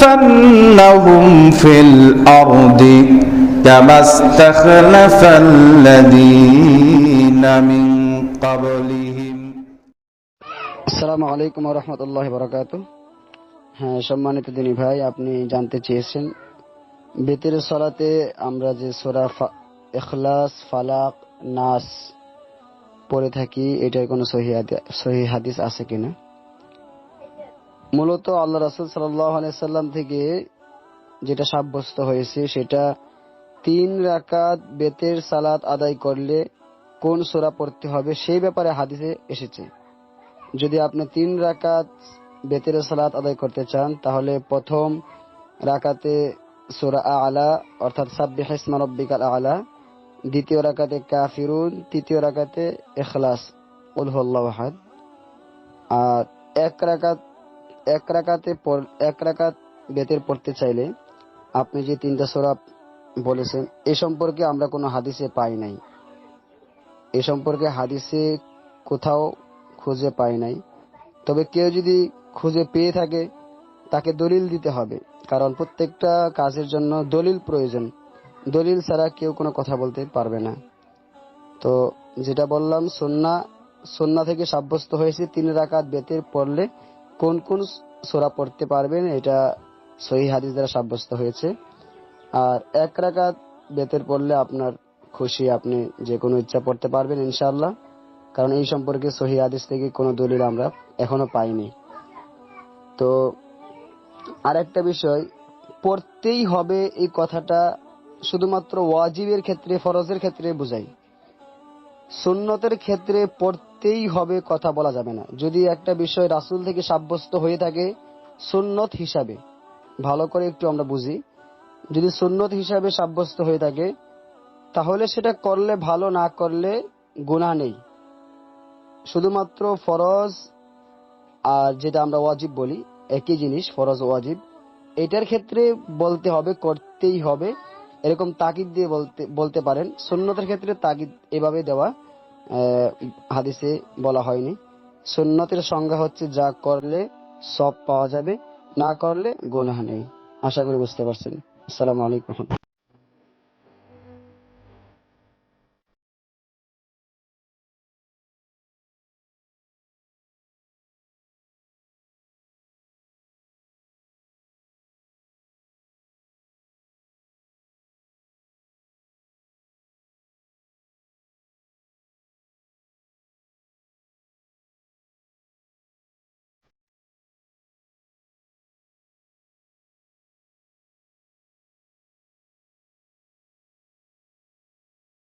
ليستخلفنهم في الأرض كما استخلف الذين من قبلهم আসসালামু আলাইকুম রহমতুল্লাহ বরকাত হ্যাঁ সম্মানিত দিনী ভাই আপনি জানতে চেয়েছেন বেতের সলাতে আমরা যে সোরা ফা- এখলাস ফালাক নাস পড়ে থাকি এটার কোনো সহি হাদি- সহি হাদিস আছে কিনা মূলত আল্লাহ রাসুল সাল্লাম থেকে যেটা সাব্যস্ত হয়েছে, সেটা তিন রাকাত বেতের সালাত আদায় করলে কোন সোরা পড়তে হবে সেই ব্যাপারে হাদিসে এসেছে। যদি আপনি তিন রাকাত বেতের সালাত আদায় করতে চান, তাহলে প্রথম রাকাতে সোরা আলা, অর্থাৎ সাব্বিহ ইসমা রব্বিকাল আলা, দ্বিতীয় রাকাতে কাফিরুন, তৃতীয় রাকাতে এখলাস উল হুয়াল্লাহু আর এক রাকাত এক রাকাতে এক রাকাত বেতের পড়তে চাইলে আপনি যে তিনটা সূরা বলেছেন, এ সম্পর্কে আমরা কোনো হাদিসে পাই নাই। এ সম্পর্কে হাদিসে কোথাও খুঁজে পাই নাই। তবে কেউ যদি খুঁজে পেয়ে থাকে, তাকে দলিল দিতে হবে। কারণ প্রত্যেকটা কাজের জন্য দলিল প্রয়োজন। দলিল ছাড়া কেউ কোনো কথা বলতে পারবে না। তো যেটা বললাম, সন্না সন্না থেকে সাব্যস্ত হয়েছে তিন রাকাত বেতের পড়লে কোন কোন সোরা পড়তে পারবেন, এটা সহি হাদিস দ্বারা সাব্যস্ত হয়েছে। আর এক রাকাত বেতের পড়লে আপনার খুশি, আপনি যে কোনো ইচ্ছা পড়তে পারবেন ইনশাআল্লাহ। কারণ এই সম্পর্কে সহি হাদিস থেকে কোনো দলিল আমরা এখনও পাইনি। তো আর একটা বিষয়, পড়তেই হবে এই কথাটা শুধুমাত্র ওয়াজিবের ক্ষেত্রে, ফরজের ক্ষেত্রে বোঝাই। সুন্নতের ক্ষেত্রে পড়তেই হবে কথা বলা যাবে না। যদি একটা বিষয় রাসূল থেকে সাব্যস্ত হয়ে থাকে, সুন্নত হিসাবে। ভালো করে একটু আমরা বুঝি। যদি সুন্নত হিসাবে সাব্যস্ত হয়ে থাকে, তাহলে সেটা করলে ভালো, না করলে গুনাহ নেই। শুধুমাত্র ফরজ আর যেটা আমরা ওয়াজিব বলি, একই জিনিস, ফরজ ওয়াজিব, এটার ক্ষেত্রে বলতে হবে, করতেই হবে। এরকম তাকিদ দিয়ে বলতে বলতে পারেন। সুন্নতের ক্ষেত্রে তাকিদ এভাবে দেওয়া হাদিসে বলা হয়নি। সুন্নতের সংজ্ঞা হচ্ছে যা করলে সব পাওয়া যাবে, না করলে গুনাহ নেই। আশা করি বুঝতে পারছেন। আসসালামু আলাইকুম।